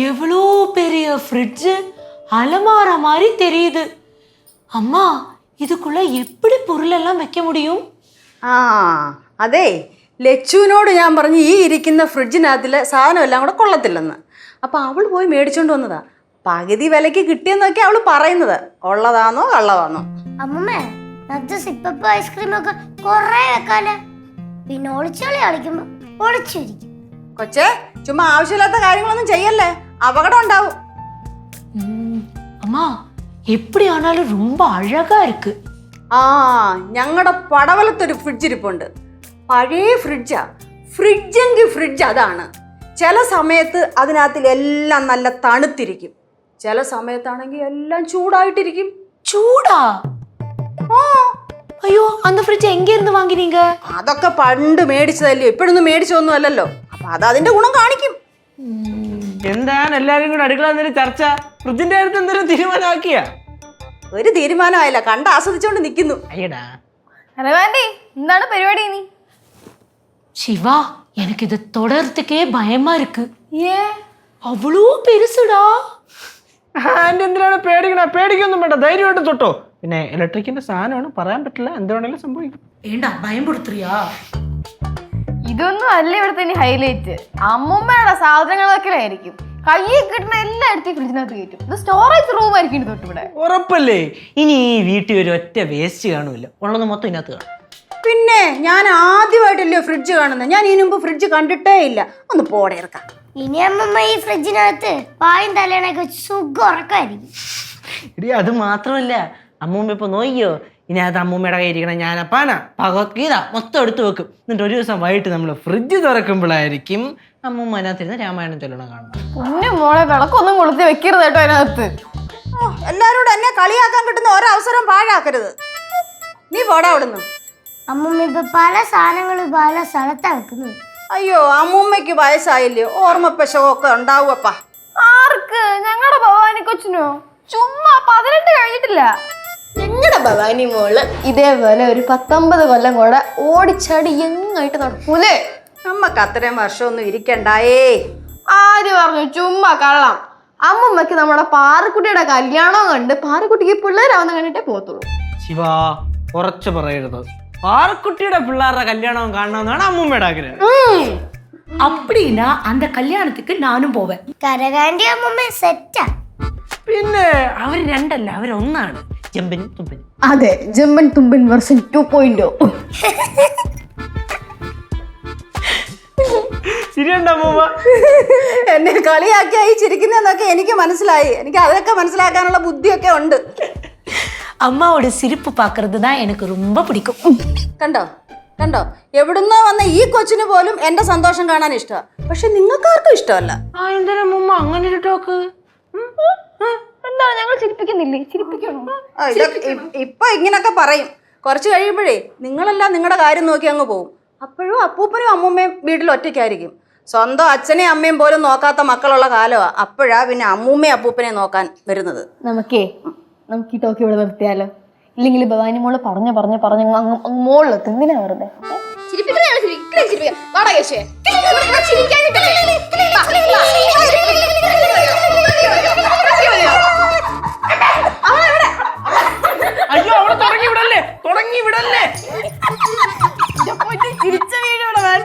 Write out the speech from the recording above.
எவ்வளோ பெரிய ஃப்ரிட்ஜ் அலமாரா மாதிரி தெரியுது அம்மா இதுக்குள்ள எப்படி பொருளெல்லாம் வைக்க முடியும் ആ അതെ ലച്ചുവിനോട് ഞാൻ പറഞ്ഞു ഈ ഇരിക്കുന്ന ഫ്രിഡ്ജിനകത്തിലെ സാധനം എല്ലാം കൂടെ കൊള്ളത്തില്ലെന്ന് അപ്പം അവൾ പോയി മേടിച്ചോണ്ട് വന്നതാ പകുതി വിലയ്ക്ക് കിട്ടിയെന്നൊക്കെ അവൾ പറയുന്നത് ഉള്ളതാണോ കള്ളതാണോ അമ്മമ്മേ നജ്ജ സിപ്പപ്പ് ഐസ്ക്രീം ഒക്കെ കൊറേ വെക്കാല് പിന്നെ ഒളിച്ചോളി കളിക്കുമ്പോ ഒളിച്ചിരിക്കും കൊച്ചേ ചുമ്മാ ആവശ്യമില്ലാത്ത കാര്യങ്ങളൊന്നും ചെയ്യല്ലേ അപകടം ഉണ്ടാവും ம், அம்மா எப்படி ஆனாலும் ரொம்ப அழகா இருக்கு ആ ഞങ്ങളുടെ പടവലത്തൊരു ഫ്രിഡ്ജ് ഇരിപ്പുണ്ട് പഴയ ഫ്രിഡ്ജാ ഫ്രിഡ്ജെങ്കിൽ ഫ്രിഡ്ജ് അതാണ് ചില സമയത്ത് അതിനകത്തിൽ എല്ലാം നല്ല തണുത്തിരിക്കും ചില സമയത്താണെങ്കിൽ എല്ലാം ചൂടായിട്ടിരിക്കും சூடா ആ ஐயோ அந்த ஃப்ரிட்ஜ் எங்க இருந்து வாங்கினீங்க അതൊക്കെ പണ്ട് മേടിച്ചതല്ലേ ഇപ്പോഴൊന്നും മേടിച്ചൊന്നും അല്ലല്ലോ അപ്പൊ അത് അതിന്റെ ഗുണം കാണിക്കും എന്താണ് എല്ലാരും കൂടെ അടുക്കള എന്നൊരു ചർച്ച ഫ്രിഡ്ജിന്റെ അടുത്ത് എന്തൊരു തീരുമാനമാക്കിയ ഒരു തീരുമാനമായില്ല കണ്ട് ആസ്വദിച്ചോണ്ട് നിൽക്കുന്നു അയ്യടാ റവാൻഡി എന്താണ് പരിപാടി ഇനി சிவா எனக்கு இது தொடர்றதுக்கே பயமா இருக்கு ഏ அவ்வளோ பெருசுடா ആന്റി എന്തിനാണ് പേടിക്കണ പേടിക്കൊന്നും വേണ്ട ധൈര്യമായിട്ട് തൊട്ടോ പിന്നെ ഇലക്ട്രിക്കിന്റെ സാധനമാണ് പറയാൻ പറ്റില്ല എന്ത് വേണേലും സംഭവിക്കും ஏண்டா பயன்படுத்துறியா ഇതൊന്നും അല്ല ഇവിടുത്തെ ഇനി ഹൈലൈറ്റ് അമ്മൂമ്മയുടെ സാധനങ്ങളൊക്കെ ആയിരിക്കും കയ്യിൽ കിട്ടുന്ന എല്ലാം എടുത്ത് ഫ്രിഡ്ജിനകത്ത് കയറ്റും. ഇത് സ്റ്റോറേജ് റൂം ആയിരിക്കും തൊട്ട് ഇവിടെ. ഉറപ്പല്ലേ? ഇനി ഈ വീട്ടിൽ ഒരു ഒറ്റ വേസ്റ്റ് കാണൂല ഉള്ളത് മൊത്തം ഇതിനകത്ത് കാണും. പിന്നെ ഞാൻ ആദ്യമായിട്ടല്ലേ ഫ്രിഡ്ജ് കാണുന്നത് ഞാൻ ഇതിനു മുമ്പ് ഫ്രിഡ്ജ് കണ്ടിട്ടേ ഇല്ല. ഒന്ന് പോടെ ഇറക്കാം. ഇനി അമ്മമ്മ ഈ ഫ്രിഡ്ജിനകത്ത് പായും തലേണൊക്കെ സുഖം ഉറക്കായിരിക്കും ഇടി അത് മാത്രമല്ല. അമ്മൂമ്മ ഇപ്പൊ നോക്കിയോ ഇതിനകത്ത് അമ്മൂമ്മയുടെ ഞാൻ ഞാനപ്പാന. ഭഗവത്ഗീത മൊത്തം എടുത്തു വെക്കും. എന്നിട്ട് ഒരു ദിവസം വൈകിട്ട് നമ്മൾ ഫ്രിഡ്ജ് തുറക്കുമ്പോഴായിരിക്കും അമ്മൂമ്മ അതിനകത്തിരുന്ന് രാമായണം ചൊല്ലണം കാണണം. പൊന്നു മോളെ വിളക്കൊന്നും കൊളുത്തി വെക്കരുത് കേട്ടോ അതിനകത്ത്. എല്ലാരോടും എന്നെ കളിയാക്കാൻ കിട്ടുന്ന ഒരവസരം പാഴാക്കരുത്. നീ പോടാ അവിടുന്ന്. അമ്മൂമ്മ ഇപ്പൊ പല സാധനങ്ങളും പല സ്ഥലത്താ വെക്കുന്നത്. അയ്യോ അമ്മൂമ്മയ്ക്ക് വയസ്സായില്ലേ? ഓർമ്മപ്പശമൊക്കെ ഉണ്ടാവുമപ്പാ ആർക്ക്? ഞങ്ങളുടെ ഭവാനി കൊച്ചിനോ? ചുമ്മാ പതിനെട്ട് കഴിഞ്ഞിട്ടില്ല. ഞങ്ങളുടെ ഭവാനി മോള് ഇതേപോലെ ഒരു പത്തൊമ്പത് കൊല്ലം കൂടെ ഓടിച്ചാടി എങ്ങായിട്ട് നടക്കൂലേ നമ്മക്ക് അത്രയും വർഷമൊന്നും ഇരിക്കണ്ടായേ ആര് പറഞ്ഞു ചുമ്മാ കള്ളം അമ്മമ്മക്ക് നമ്മുടെ പാറക്കുട്ടിയുടെ കല്യാണം കണ്ട് പാറക്കുട്ടിക്ക് പിള്ളേരാവുന്ന കണ്ടിട്ടേ പോകത്തുള്ളൂ ശിവ കുറച്ച് പറയരുത് പാറക്കുട്ടിയുടെ പിള്ളേരുടെ കല്യാണം കാണണമെന്നാണ് അമ്മൂമ്മയുടെ ആഗ്രഹം அப்படின்னா அந்த கல்யாணத்துக்கு நானும் போவேன் കരകാണ്ടി അമ്മമ്മ സെറ്റാ പിന്നെ അവർ രണ്ടല്ല അവരൊന്നാണ് ചെമ്പനും തുമ്പനും അതെ Jamban Thumban version two point ശരിയുണ്ടോ അമ്മൂമ്മ എന്നെ കളിയാക്കിയായി ചിരിക്കുന്നതെന്നൊക്കെ എനിക്ക് മനസ്സിലായി എനിക്ക് അതൊക്കെ മനസ്സിലാക്കാനുള്ള ബുദ്ധിയൊക്കെ ഉണ്ട് அம்மாவோட சிரிப்பு பார்க்கறது தான் எனக்கு ரொம்ப பிடிக்கும் കണ്ടോ കണ്ടോ എവിടുന്നോ വന്ന ഈ കൊച്ചിന് പോലും എന്റെ സന്തോഷം കാണാൻ ഇഷ്ടമാണ് പക്ഷെ നിങ്ങൾക്കാർക്കും ഇഷ്ടമല്ല ആ എന്തിനാ അമ്മൂമ്മ അങ്ങനെ ഒരു ടോക്ക് എന്താണ് ഞങ്ങൾ ചിരിപ്പിക്കുന്നില്ലേ ചിരിപ്പിക്കണോ ആ, ഇതൊക്കെ ഇ- ഇപ്പൊ ഇങ്ങനൊക്കെ പറയും കുറച്ച് കഴിയുമ്പോഴേ നിങ്ങളെല്ലാം നിങ്ങളുടെ കാര്യം നോക്കി അങ്ങ് പോകും അപ്പോഴും അപ്പൂപ്പനും അമ്മൂമ്മയും വീട്ടിൽ ഒറ്റയ്ക്കായിരിക്കും സ്വന്തം അച്ഛനെയും അമ്മയും പോലും നോക്കാത്ത മക്കളുള്ള കാലമാ അപ്പോഴാ പിന്നെ അമ്മൂമ്മയും അപ്പൂപ്പനെ നോക്കാൻ വരുന്നത് നമുക്കേ നമുക്ക് ഈ ടോക്ക് ഇവിടെ നിർത്തിയാലോ ഇല്ലെങ്കിൽ ഭവാനി മോൾ പറഞ്ഞ പറഞ്ഞ പറഞ്ഞ അങ്ങ് അങ്ങ് മോളിലെത്തും എന്തിനാ വെറുതെ അയ്യോ